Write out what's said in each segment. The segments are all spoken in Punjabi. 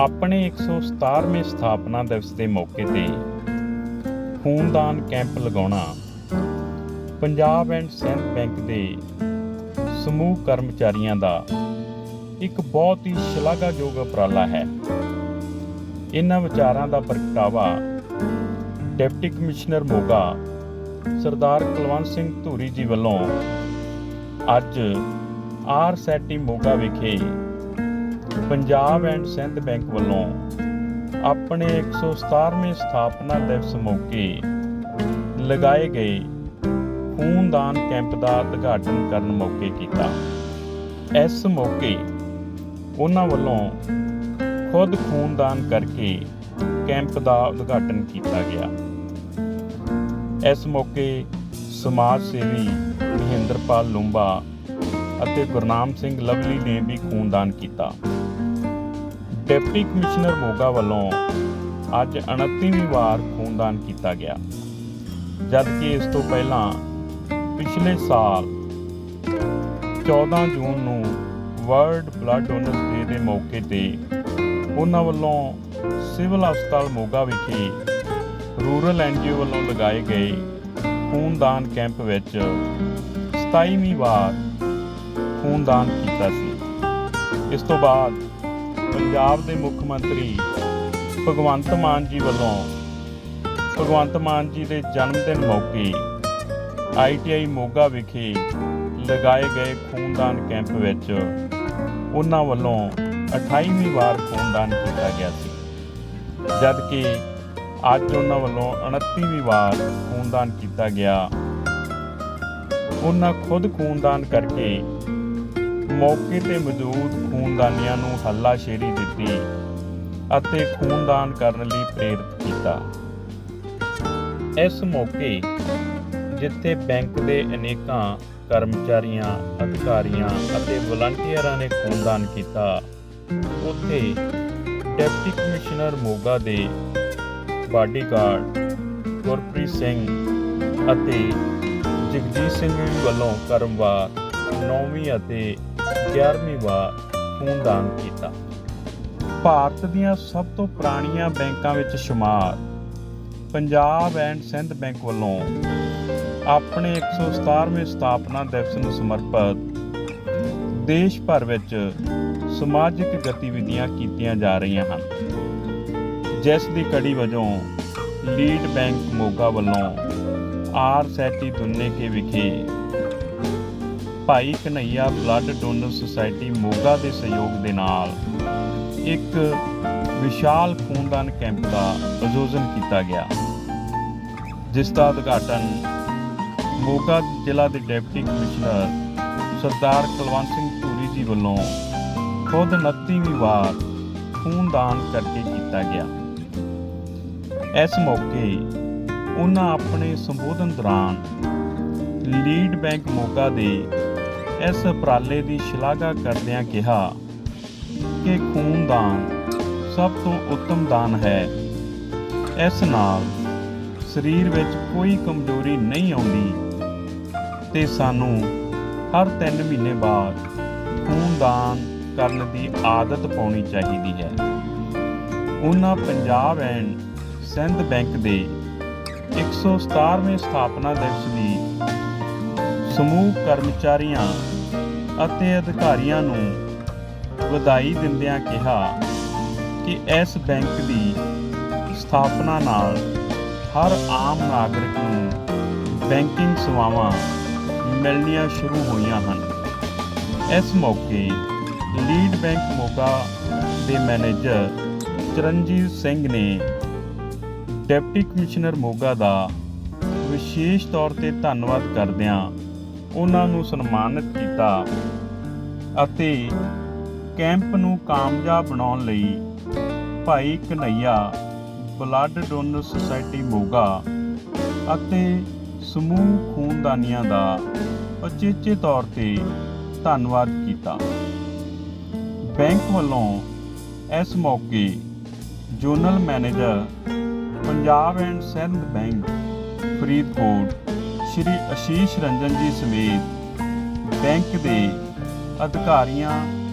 ਆਪਣੇ 117ਵੇਂ ਸਥਾਪਨਾ ਦਿਵਸ ਦੇ ਮੌਕੇ ਤੇ ਖੂਨਦਾਨ ਕੈਂਪ ਲਗਾਉਣਾ ਪੰਜਾਬ ਐਂਡ ਸੈਂਟ ਬੈਂਕ ਦੇ ਸਮੂਹ ਕਰਮਚਾਰੀਆਂ ਦਾ ਇੱਕ ਬਹੁਤ ਹੀ ਸ਼ਲਾਘਾਯੋਗ ਉਪਰਾਲਾ ਹੈ। ਇਹਨਾਂ ਵਿਚਾਰਾਂ ਦਾ ਪ੍ਰਗਟਾਵਾ ਡਿਪਟੀ ਕਮਿਸ਼ਨਰ ਮੋਗਾ ਸਰਦਾਰ ਕੁਲਵੰਤ ਸਿੰਘ ਧੂਰੀ ਜੀ ਵੱਲੋਂ ਅੱਜ ਆਰ ਸੈਟੀ ਮੋਗਾ ਵਿਖੇ ਪੰਜਾਬ ਐਂਡ ਸਿੰਧ ਬੈਂਕ ਵੱਲੋਂ ਆਪਣੇ 117ਵੇਂ ਸਥਾਪਨਾ ਦਿਵਸ ਮੌਕੇ ਲਗਾਏ ਗਏ ਖੂਨਦਾਨ ਕੈਂਪ ਦਾ ਉਦਘਾਟਨ ਕਰਨ ਮੌਕੇ ਕੀਤਾ। ਇਸ ਮੌਕੇ ਉਹਨਾਂ ਵੱਲੋਂ ਖੁਦ ਖੂਨਦਾਨ ਕਰਕੇ ਕੈਂਪ ਦਾ ਉਦਘਾਟਨ ਕੀਤਾ ਗਿਆ। ਇਸ ਮੌਕੇ ਸਮਾਜ ਸੇਵੀ ਮਹਿੰਦਰਪਾਲ ਲੂੰਬਾ ਅਤੇ ਗੁਰਨਾਮ ਸਿੰਘ ਲਵਲੀ ਨੇ ਵੀ ਖੂਨਦਾਨ ਕੀਤਾ। ਡਿਪਟੀ ਕਮਿਸ਼ਨਰ ਮੋਗਾ ਵੱਲੋਂ ਅੱਜ 29ਵੀਂ ਵਾਰ ਖੂਨਦਾਨ ਕੀਤਾ ਗਿਆ। ਜਦਕਿ ਇਸ ਤੋਂ ਪਹਿਲਾਂ ਪਿਛਲੇ ਸਾਲ 14 ਜੂਨ ਨੂੰ ਵਰਲਡ ਬਲੱਡ ਡੋਨਰਸ ਡੇ ਦੇ ਮੌਕੇ ਤੇ ਉਹਨਾਂ ਵੱਲੋਂ ਸਿਵਲ ਹਸਪਤਾਲ ਮੋਗਾ ਵਿਖੇ ਰੂਰਲ ਐਨਜੀਓ ਵੱਲੋਂ ਲਗਾਏ ਗਏ ਖੂਨਦਾਨ ਕੈਂਪ ਵਿੱਚ 27ਵੀਂ ਵਾਰ ਖੂਨਦਾਨ ਕੀਤਾ ਸੀ। ਇਸ ਤੋਂ ਬਾਅਦ ਪੰਜਾਬ ਦੇ ਮੁੱਖ ਮੰਤਰੀ ਭਗਵੰਤ ਮਾਨ ਜੀ ਵੱਲੋਂ ਭਗਵੰਤ ਮਾਨ ਜੀ ਦੇ ਜਨਮ ਦਿਨ ਮੌਕੇ ਆਈਟੀਆਈ ਮੋਗਾ ਵਿਖੇ ਲਗਾਏ ਗਏ ਖੂਨਦਾਨ ਕੈਂਪ ਵਿੱਚ ਉਹਨਾਂ ਵੱਲੋਂ 28ਵੀਂ ਵਾਰ ਖੂਨਦਾਨ ਕੀਤਾ ਗਿਆ ਸੀ। ਜਦਕਿ ਅੱਜ ਉਹਨਾਂ ਵੱਲੋਂ 29ਵੀਂ ਵਾਰ ਖੂਨਦਾਨ ਕੀਤਾ ਗਿਆ। ਉਹਨਾਂ ਖੁਦ ਖੂਨਦਾਨ ਕਰਕੇ ਮੌਕੇ ਤੇ ਮੌਜੂਦ ਖੂਨਦਾਨੀਆਂ ਨੂੰ ਹੱਲਾਸ਼ੇਰੀ ਦਿੱਤੀ ਅਤੇ ਖੂਨਦਾਨ ਕਰਨ ਲਈ ਪ੍ਰੇਰਿਤ ਕੀਤਾ। ਇਸ ਮੌਕੇ ਜਿੱਥੇ ਬੈਂਕ ਦੇ ਅਨੇਕਾਂ ਕਰਮਚਾਰੀਆਂ, ਅਧਿਕਾਰੀਆਂ ਅਤੇ ਵਲੰਟੀਅਰਾਂ ਨੇ ਖੂਨਦਾਨ ਕੀਤਾ, ਉੱਥੇ ਡਿਪਟੀ ਕਮਿਸ਼ਨਰ ਮੋਗਾ ਦੇ ਬਾਡੀਗਾਰਡ ਗੁਰਪ੍ਰੀਤ ਸਿੰਘ ਅਤੇ ਜਗਜੀਤ ਸਿੰਘ ਵੱਲੋਂ ਕਰਮਵਾਰ, ਨੌਵੀਂ ਅਤੇ 11ਵੀਂ ਵਾਰ ਖੂਨਦਾਨ ਕੀਤਾ। ਭਾਰਤ ਦੀਆਂ ਸਭ ਤੋਂ ਪੁਰਾਣੀਆਂ ਬੈਂਕਾਂ ਵਿੱਚ ਸ਼ੁਮਾਰ ਪੰਜਾਬ ਐਂਡ ਸਿੰਧ ਬੈਂਕ ਵੱਲੋਂ ਆਪਣੇ 117ਵੇਂ ਸਥਾਪਨਾ ਦਿਵਸ ਨੂੰ ਸਮਰਪਿਤ ਦੇਸ਼ ਭਰ ਵਿੱਚ ਸਮਾਜਿਕ ਗਤੀਵਿਧੀਆਂ ਕੀਤੀਆਂ ਜਾ ਰਹੀਆਂ ਹਨ। ਜਿਸ ਦੀ ਕੜੀ ਵਜੋਂ ਲੀਡ ਬੈਂਕ ਮੋਗਾ ਵੱਲੋਂ ਆਰ ਸੈਟੀ ਦੁੰਨੇ ਕੇ ਵਿਖੇ Bhai Kanhaiya blood donor society Moga ਦੇ ਸਹਿਯੋਗ ਦੇ ਨਾਲ ਇੱਕ ਵਿਸ਼ਾਲ ਖੂਨਦਾਨ ਕੈਂਪ ਦਾ ਆਯੋਜਨ ਕੀਤਾ ਗਿਆ, ਜਿਸ ਦਾ ਉਦਘਾਟਨ ਮੋਗਾ ਜ਼ਿਲ੍ਹਾ ਦੇ ਡਿਪਟੀ ਕਮਿਸ਼ਨਰ ਸਰਦਾਰ ਕੁਲਵੰਤ ਸਿੰਘ ਧੂਰੀ ਜੀ ਵੱਲੋਂ ਖੁਦ 29ਵੀਂ ਵਾਰ ਖੂਨਦਾਨ ਕਰਕੇ ਕੀਤਾ ਗਿਆ। ਇਸ ਮੌਕੇ ਉਹਨਾਂ ਆਪਣੇ ਸੰਬੋਧਨ ਦੌਰਾਨ ਲੀਡ ਬੈਂਕ ਮੋਗਾ ਦੇ ਇਸ ਉਪਰਾਲੇ ਦੀ ਸ਼ਲਾਘਾ ਕਰਦਿਆਂ ਕਿਹਾ ਕਿ ਖੂਨਦਾਨ ਸਭ ਤੋਂ ਉੱਤਮ ਦਾਨ ਹੈ। ਇਸ ਨਾਲ ਸਰੀਰ ਵਿੱਚ ਕੋਈ ਕਮਜ਼ੋਰੀ ਨਹੀਂ ਆਉਂਦੀ ਤੇ ਸਾਨੂੰ ਹਰ 3 ਮਹੀਨੇ ਬਾਅਦ ਖੂਨਦਾਨ ਕਰਨ ਦੀ ਆਦਤ ਪਾਉਣੀ ਚਾਹੀਦੀ ਹੈ। ਉਹਨਾਂ ਪੰਜਾਬ ਐਂਡ ਸਿੰਧ ਬੈਂਕ ਦੇ 117ਵੇਂ ਸਥਾਪਨਾ ਦਿਵਸ ਦੀ ਸਮੂਹ ਕਰਮਚਾਰੀਆਂ ਅਤੇ ਅਧਿਕਾਰੀਆਂ ਨੂੰ ਵਧਾਈ ਦਿੰਦਿਆਂ ਕਿਹਾ ਕਿ ਇਸ ਬੈਂਕ ਦੀ ਸਥਾਪਨਾ ਨਾਲ ਹਰ ਆਮ ਨਾਗਰਿਕ ਨੂੰ ਬੈਂਕਿੰਗ ਸੇਵਾਵਾਂ ਮਿਲਣੀਆਂ ਸ਼ੁਰੂ ਹੋਈਆਂ ਹਨ। ਇਸ ਮੌਕੇ ਲੀਡ ਬੈਂਕ ਮੋਗਾ ਦੇ ਮੈਨੇਜਰ ਚਰਨਜੀਤ ਸਿੰਘ ਨੇ ਡਿਪਟੀ ਕਮਿਸ਼ਨਰ ਮੋਗਾ ਦਾ ਵਿਸ਼ੇਸ਼ ਤੌਰ ਤੇ ਧੰਨਵਾਦ ਕਰਦਿਆਂ ਉਹਨਾਂ ਨੂੰ ਸਨਮਾਨਿਤ ਕੀਤਾ ਅਤੇ ਕੈਂਪ ਨੂੰ ਕਾਮਯਾਬ ਬਣਾਉਣ ਲਈ Bhai Kanhaiya blood donor society Moga ਅਤੇ ਸਮੂਹ ਖੂਨਦਾਨੀਆਂ ਦਾ ਉਚੇਚੇ ਤੌਰ ਤੇ ਧੰਨਵਾਦ ਕੀਤਾ। ਬੈਂਕ ਵੱਲੋਂ ਇਸ ਮੌਕੇ zonal manager Punjab and Sind bank Faridkot Shri Ashish Ranjan ji ਸਮੇਤ ਬੈਂਕ ਦੇ ਅਧਿਕਾਰੀਆਂ,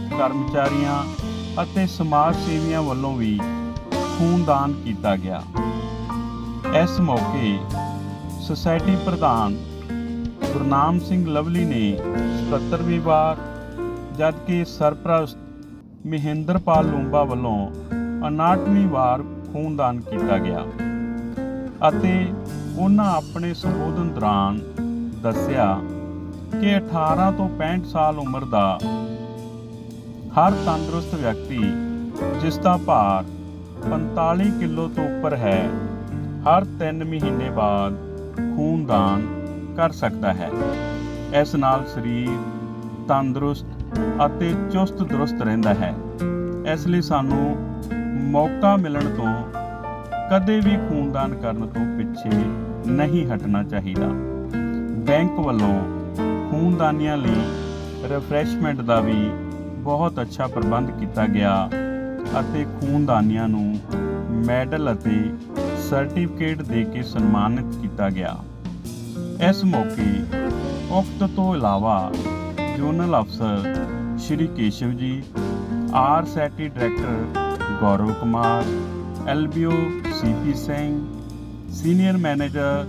ਕਰਮਚਾਰੀਆਂ ਅਤੇ ਸਮਾਜ ਸੇਵੀਆਂ ਵੱਲੋਂ ਵੀ ਖੂਨਦਾਨ ਕੀਤਾ ਗਿਆ। ਇਸ ਮੌਕੇ ਸੁਸਾਇਟੀ ਪ੍ਰਧਾਨ ਗੁਰਨਾਮ ਸਿੰਘ ਲਵਲੀ ਨੇ 77ਵੀਂ ਵਾਰ ਜਦਕਿ ਸਰਪ੍ਰਸਤ ਮਹਿੰਦਰਪਾਲ ਲੂੰਬਾ ਵੱਲੋਂ 59ਵੀਂ ਵਾਰ ਖੂਨਦਾਨ ਕੀਤਾ ਗਿਆ ਅਤੇ ਉਹਨਾਂ ਆਪਣੇ ਸੰਬੋਧਨ ਦੌਰਾਨ ਦੱਸਿਆ ਕਿ 18 ਤੋਂ 65 ਸਾਲ ਉਮਰ ਦਾ ਹਰ ਤੰਦਰੁਸਤ ਵਿਅਕਤੀ, ਜਿਸ ਦਾ ਭਾਰ 45 ਕਿਲੋ ਤੋਂ ਉੱਪਰ ਹੈ, ਹਰ 3 ਮਹੀਨੇ ਬਾਅਦ ਖੂਨਦਾਨ ਕਰ ਸਕਦਾ ਹੈ। ਇਸ ਨਾਲ ਸਰੀਰ ਤੰਦਰੁਸਤ ਅਤੇ ਚੁਸਤ ਦਰੁਸਤ ਰਹਿੰਦਾ ਹੈ। ਇਸ ਲਈ ਸਾਨੂੰ ਮੌਕਾ ਮਿਲਣ ਤੋਂ ਕਦੇ ਵੀ ਖੂਨਦਾਨ ਕਰਨ ਤੋਂ ਪਿੱਛੇ ਨਹੀਂ ਹਟਣਾ ਚਾਹੀਦਾ। ਬੈਂਕ ਵੱਲੋਂ ਖੂਨਦਾਨੀਆਂ ਲਈ ਰਿਫਰੈਸ਼ਮੈਂਟ ਦਾ ਵੀ ਬਹੁਤ ਅੱਛਾ ਪ੍ਰਬੰਧ ਕੀਤਾ ਗਿਆ ਅਤੇ ਖੂਨਦਾਨੀਆਂ ਨੂੰ ਮੈਡਲ ਅਤੇ ਸਰਟੀਫਿਕੇਟ ਦੇ ਕੇ ਸਨਮਾਨਿਤ ਕੀਤਾ ਗਿਆ। ਇਸ ਮੌਕੇ ਉਕਤ ਤੋਂ ਇਲਾਵਾ ਜ਼ੋਨਲ ਅਫਸਰ Shri Keshav ji, R SETI director Gaurav Kumar LBO CP Singh senior manager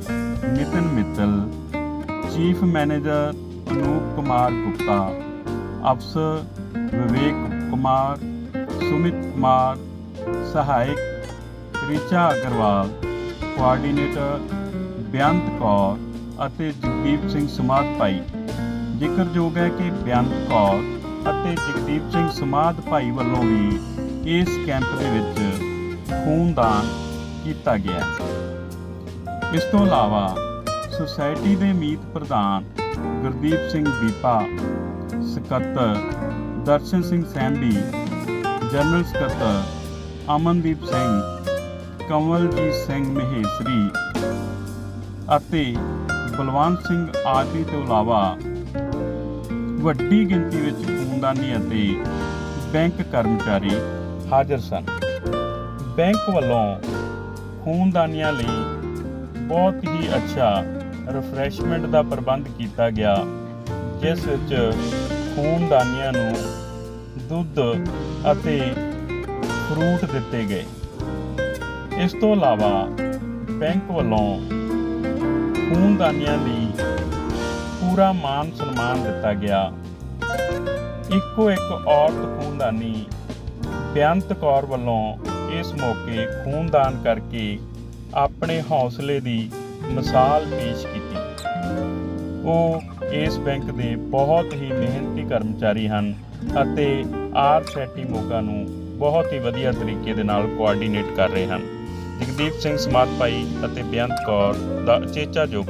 Nitin Mittal, chief manager Anoop Kumar Gupta, ਅਫਸਰ ਵਿਵੇਕ ਕੁਮਾਰ, ਸੁਮਿਤ ਕੁਮਾਰ, ਸਹਾਇਕ ਰਿਚਾ ਅਗਰਵਾਲ, ਕੋਆਰਡੀਨੇਟਰ ਬੇਅੰਤ ਕੌਰ ਅਤੇ ਜਗਦੀਪ ਸਿੰਘ ਸਮਾਧ ਭਾਈ। ਜ਼ਿਕਰਯੋਗ ਹੈ ਕਿ ਬੇਅੰਤ ਕੌਰ ਅਤੇ ਜਗਦੀਪ ਸਿੰਘ ਸਮਾਧ ਭਾਈ ਵੱਲੋਂ ਵੀ ਇਸ ਕੈਂਪ ਦੇ ਵਿੱਚ ਖੂਨਦਾਨ ਕੀਤਾ ਗਿਆ ਇਸ ਤੋਂ ਇਲਾਵਾ ਸੁਸਾਇਟੀ ਦੇ ਮੀਤ ਪ੍ਰਧਾਨ ਗੁਰਦੀਪ ਸਿੰਘ ਦੀਪਾ, ਸਕੱਤਰ ਦਰਸ਼ਨ ਸਿੰਘ ਸੈਂਬੀ ਜਨਰਲ ਸਕੱਤਰ ਅਮਨਦੀਪ ਸਿੰਘ, ਕਮਲਜੀਤ ਸਿੰਘ ਮਹੇਸ਼ਰੀ ਅਤੇ ਬਲਵੰਤ ਸਿੰਘ ਆਦਿ ਤੋਂ ਇਲਾਵਾ ਵੱਡੀ ਗਿਣਤੀ ਵਿੱਚ ਖੂਨਦਾਨੀ ਅਤੇ ਬੈਂਕ ਕਰਮਚਾਰੀ ਹਾਜ਼ਰ ਸਨ। ਬੈਂਕ ਵੱਲੋਂ ਖੂਨਦਾਨੀਆਂ ਲਈ ਬਹੁਤ ਹੀ ਅੱਛਾ ਰਿਫਰੈਸ਼ਮੈਂਟ ਦਾ ਪ੍ਰਬੰਧ ਕੀਤਾ ਗਿਆ, ਜਿਸ ਵਿੱਚ ਖੂਨਦਾਨੀਆਂ ਨੂੰ ਦੁੱਧ ਅਤੇ ਫਰੂਟ ਦਿੱਤੇ ਗਏ। ਇਸ ਤੋਂ ਇਲਾਵਾ ਬੈਂਕ ਵੱਲੋਂ ਖੂਨਦਾਨੀਆਂ ਲਈ ਪੂਰਾ ਮਾਨ ਸਨਮਾਨ ਦਿੱਤਾ ਗਿਆ। ਇੱਕੋ ਇੱਕ ਔਰਤ ਖੂਨਦਾਨੀ ਬੇਅੰਤ ਕੌਰ ਵੱਲੋਂ ਇਸ ਮੌਕੇ ਖੂਨਦਾਨ ਕਰਕੇ ਆਪਣੇ ਹੌਸਲੇ ਦੀ ਮਿਸਾਲ ਪੇਸ਼ ਕੀਤੀ। ਉਹ ਇਸ ਬੈਂਕ ਦੇ ਬਹੁਤ ਹੀ ਮਿਹਨਤੀ ਕਰਮਚਾਰੀ ਹਨ ਅਤੇ ਆਰ ਸੈਟੀ ਮੋਗਾ ਨੂੰ ਬਹੁਤ ਹੀ ਵਧੀਆ ਤਰੀਕੇ ਦੇ ਨਾਲ ਕੋਆਰਡੀਨੇਟ ਕਰ ਰਹੇ ਹਨ। ਜਗਦੀਪ ਸਿੰਘ ਸਮਾਧ ਭਾਈ ਅਤੇ ਬੇਅੰਤ ਕੌਰ ਦਾ ਉਚੇਚਾ ਯੋਗਦਾਨ